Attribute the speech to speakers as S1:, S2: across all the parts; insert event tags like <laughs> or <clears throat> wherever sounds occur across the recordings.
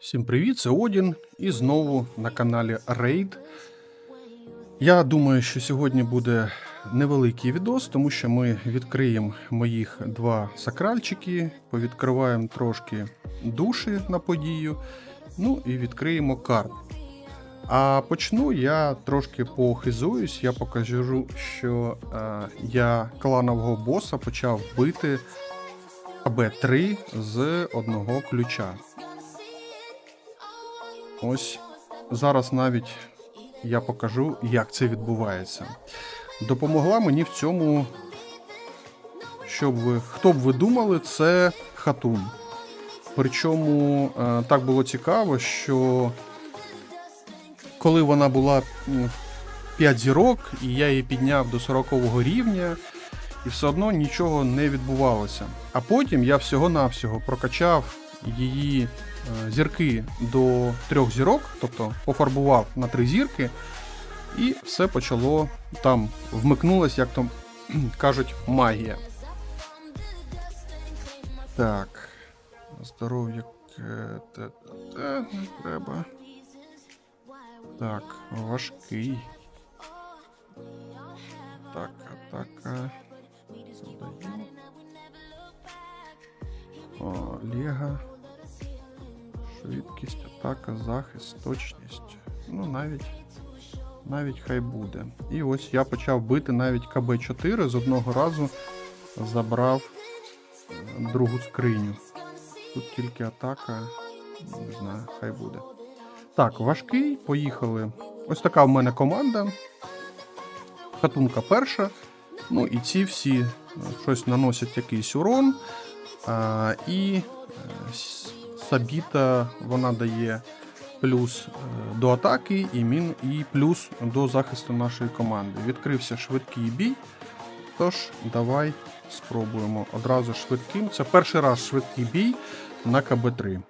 S1: Всім привіт, це Одін і знову на каналі Raid. Я думаю, що сьогодні буде невеликий відос, тому що ми відкриємо моїх два сакральчики, повідкриваємо трошки душі на подію, ну і відкриємо карт. А почну я трошки похизуюсь, я покажу, що е, я кланового боса почав бити АБ3 з одного ключа. Ось зараз навіть я покажу, як це відбувається. Допомогла мені в цьому, щоб ви, хто б ви думали, це хатун. Причому е, так було цікаво, що коли вона була 5 зірок, і я її підняв до 40 рівня, і все одно нічого не відбувалося. А потім я всього-навсього прокачав її е, зірки до трьох зірок, тобто пофарбував на три зірки, і все почало там вмикнулась, як там <clears throat> кажуть, магія. Так. Здоров'я е, не треба. Так, важкий. Так, атака. Даю. Лега. Швидкість, атака, захист, точність. Ну, навіть. Навіть хай буде. І ось я почав бити навіть КБ-4 з одного разу забрав другу скриню. Тут тільки атака. Не знаю, хай буде. Так, важкий, поїхали. Ось така в мене команда. Хатунка перша. Ну і ці всі е, щось наносять якийсь урон. А, і Сабіта вона дає плюс е, до атаки і, мін, і плюс до захисту нашої команди. Відкрився швидкий бій. Тож, давай спробуємо одразу швидким. Це перший раз швидкий бій на КБ3.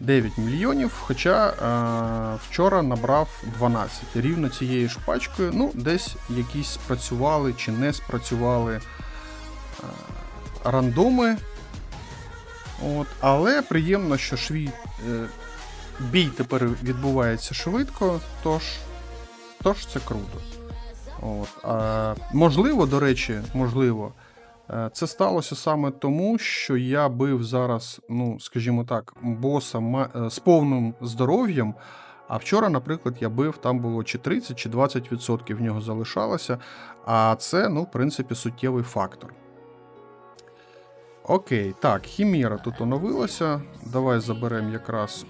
S1: 9 мільйонів, хоча е, вчора набрав 12. Рівно цією ж пачкою. Ну, десь якісь спрацювали чи не спрацювали е, рандоми. От, але приємно, що шві, е, бій тепер відбувається швидко, тож, тож це круто. От, а, можливо, до речі, можливо, е, це сталося саме тому, що я бив зараз, ну, скажімо так, боса ма- е, з повним здоров'ям. А вчора, наприклад, я бив, там було чи 30, чи 20% в нього залишалося. А це, ну, в принципі, суттєвий фактор. Окей, так, Хіміра тут оновилася. Давай заберемо якраз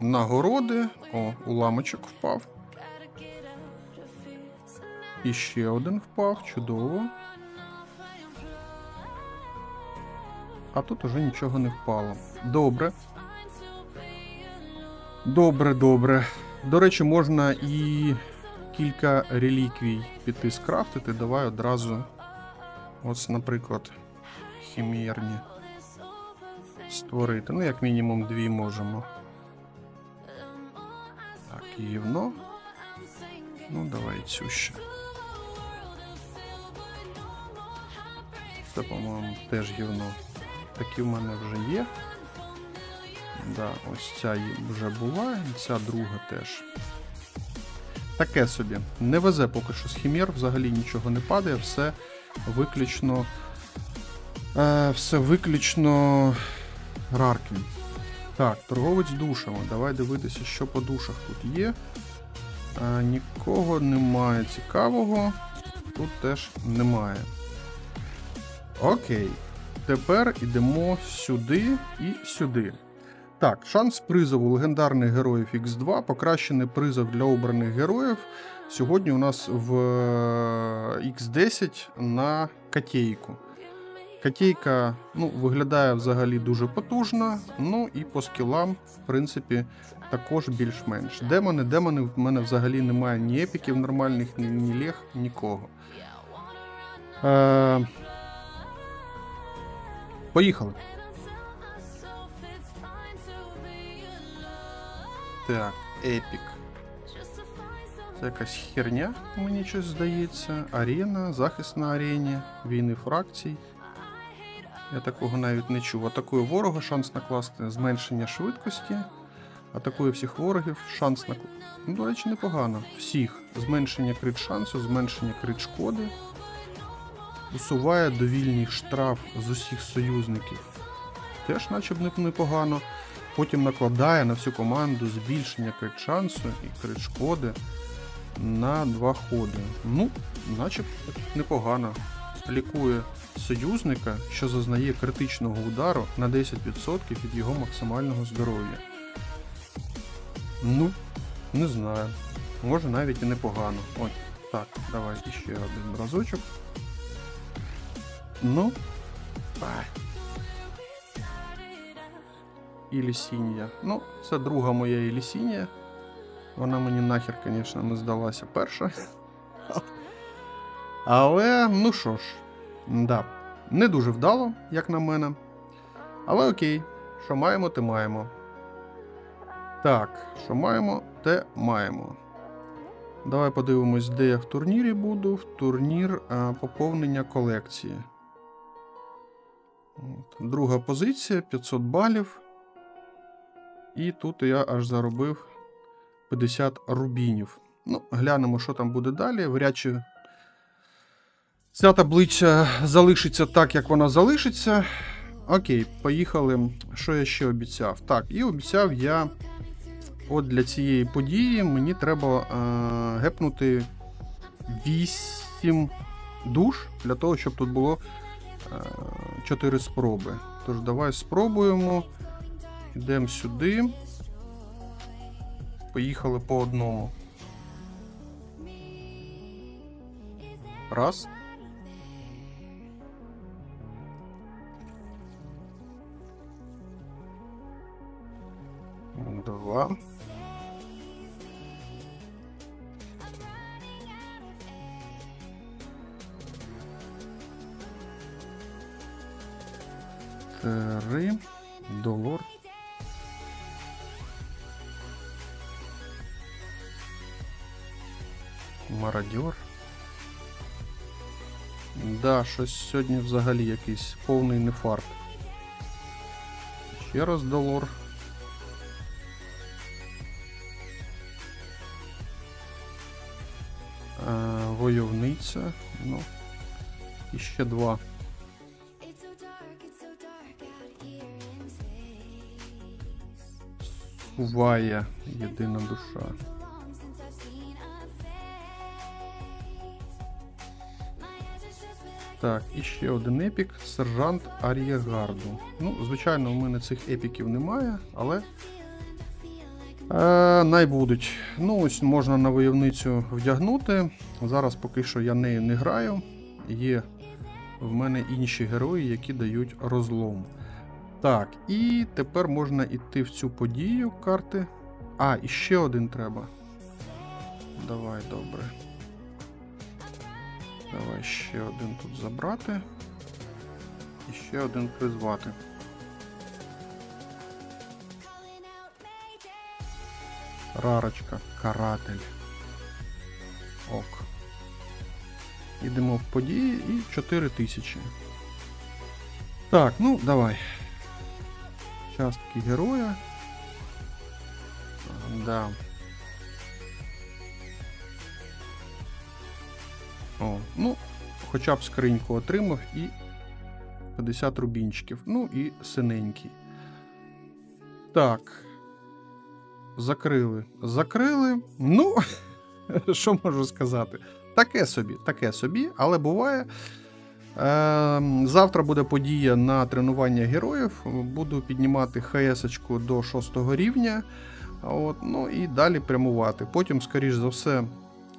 S1: нагороди. О, уламочок впав. І ще один впав, чудово. А тут уже нічого не впало. Добре. Добре, добре. До речі, можна і кілька реліквій піти скрафтити. Давай одразу. Ось, наприклад, хімерні створити. Ну, як мінімум, дві можемо. Так, гівно. Ну, давай цю ще. Це, по-моєму, теж гівно. Такі в мене вже є. Да, ось ця вже була, і ця друга теж. Таке собі. Не везе поки що з хімер, взагалі нічого не падає, все виключно. Е, все виключно рарки. Так, торговець душами. Давай дивитися, що по душах тут є. Е, нікого немає цікавого. Тут теж немає. Окей. Тепер йдемо сюди і сюди. Так, шанс призову легендарних героїв X2, покращений призов для обраних героїв. Сьогодні у нас в е, X10 на котейку. Котейка ну, виглядає взагалі дуже потужно, ну і по скілам, в принципі, також більш-менш. Демони, демони в мене взагалі немає ні епіків нормальних, ні, ні лег, нікого. Е, поїхали. Так, епік. Це якась херня, мені щось здається. Арена, захист на арені, війни фракцій. Я такого навіть не чув. Атакує ворога, шанс накласти зменшення швидкості. Атакує всіх ворогів, шанс на. Ну, до речі, непогано. Всіх. Зменшення крит шансу, зменшення крит шкоди. Усуває довільний штраф з усіх союзників. Теж наче б непогано. Потім накладає на всю команду збільшення крит шансу і крит шкоди на два ходи. Ну, наче б непогано. Лікує союзника, що зазнає критичного удару на 10% від його максимального здоров'я. Ну, не знаю. Може навіть і непогано. Ой, так, давай ще один разочок. Ну. Ай. Ну, це друга моя Ілісінія. Вона мені нахер, звісно, не здалася перша. Але, ну що ж, да, не дуже вдало, як на мене. Але окей, що маємо, те маємо. Так, що маємо, те маємо. Давай подивимось, де я в турнірі буду. В турнір а, поповнення колекції. От. Друга позиція 500 балів. І тут я аж заробив 50 рубінів. Ну, глянемо, що там буде далі. Вряд чи ця таблиця залишиться так, як вона залишиться. Окей, поїхали. Що я ще обіцяв? Так, і обіцяв я. От для цієї події мені треба е, гепнути 8 душ для того, щоб тут було е, 4 спроби. Тож, давай спробуємо. Йдемо сюди. Поїхали по одному. Раз. Два. Три. Долор. Мародьор. Да, щось сьогодні взагалі якийсь повний нефарт. Ще раз долор. Войовниця. Ну. І ще два. Суває єдина душа. Так, і ще один епік сержант Ар'єгарду. Ну, звичайно, у мене цих епіків немає, але. Е, най. Ну, ось можна на войовницю вдягнути. Зараз поки що я нею не граю. Є в мене інші герої, які дають розлом. Так, і тепер можна йти в цю подію карти. А, і ще один треба. Давай, добре. Давай ще один тут забрати. І ще один призвати. Рарочка, каратель. Ок. Ідемо в події і 4 тисячі. Так, ну давай. Частки героя. Да. О, ну, хоча б скриньку отримав і 50 рубінчиків. Ну і синенький. Так. Закрили. Закрили. Ну, <laughs> що можу сказати? Таке собі, таке собі, але буває. Е, завтра буде подія на тренування героїв. Буду піднімати ХС до 6 рівня. От, ну і далі прямувати. Потім, скоріш за все,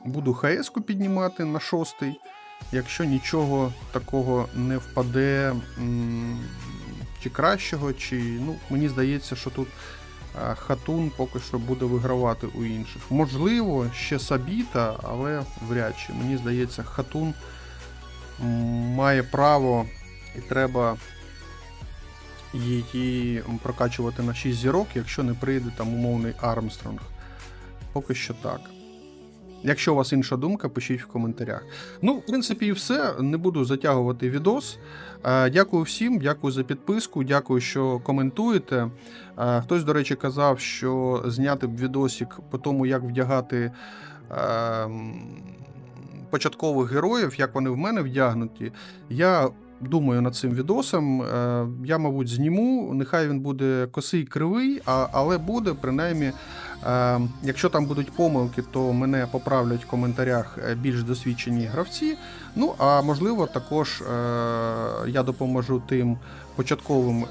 S1: буду ХС-ку піднімати на 6. Якщо нічого такого не впаде, чи кращого, чи ну, мені здається, що тут Хатун поки що буде вигравати у інших. Можливо, ще Сабіта, але вряд чи. Мені здається, Хатун має право і треба її прокачувати на 6 зірок, якщо не прийде там умовний Армстронг. Поки що так. Якщо у вас інша думка, пишіть в коментарях. Ну, в принципі, і все. Не буду затягувати відос. Е, Дякую всім, дякую за підписку, дякую, що коментуєте. Е, Хтось, до речі, казав, що зняти б відосик по тому, як вдягати ем, початкових героїв, як вони в мене вдягнуті. Я думаю над цим відосом. Е, Я, мабуть, зніму. Нехай він буде косий кривий, але буде принаймні. Е, Якщо там будуть помилки, то мене поправлять в коментарях е, більш досвідчені гравці. Ну а можливо, також я допоможу тим початковим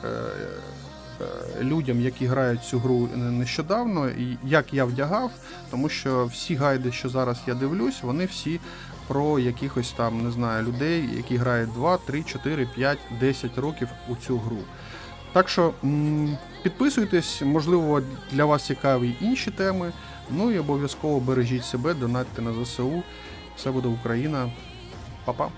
S1: людям, які грають цю гру нещодавно, і як я вдягав, тому що всі гайди, що зараз я дивлюсь, вони всі про якихось там, не знаю, людей, які грають 2, 3, 4, 5, 10 років у цю гру. Так що підписуйтесь, можливо, для вас цікаві інші теми. Ну і обов'язково бережіть себе, донатьте на ЗСУ. Все буде Україна. Па-па.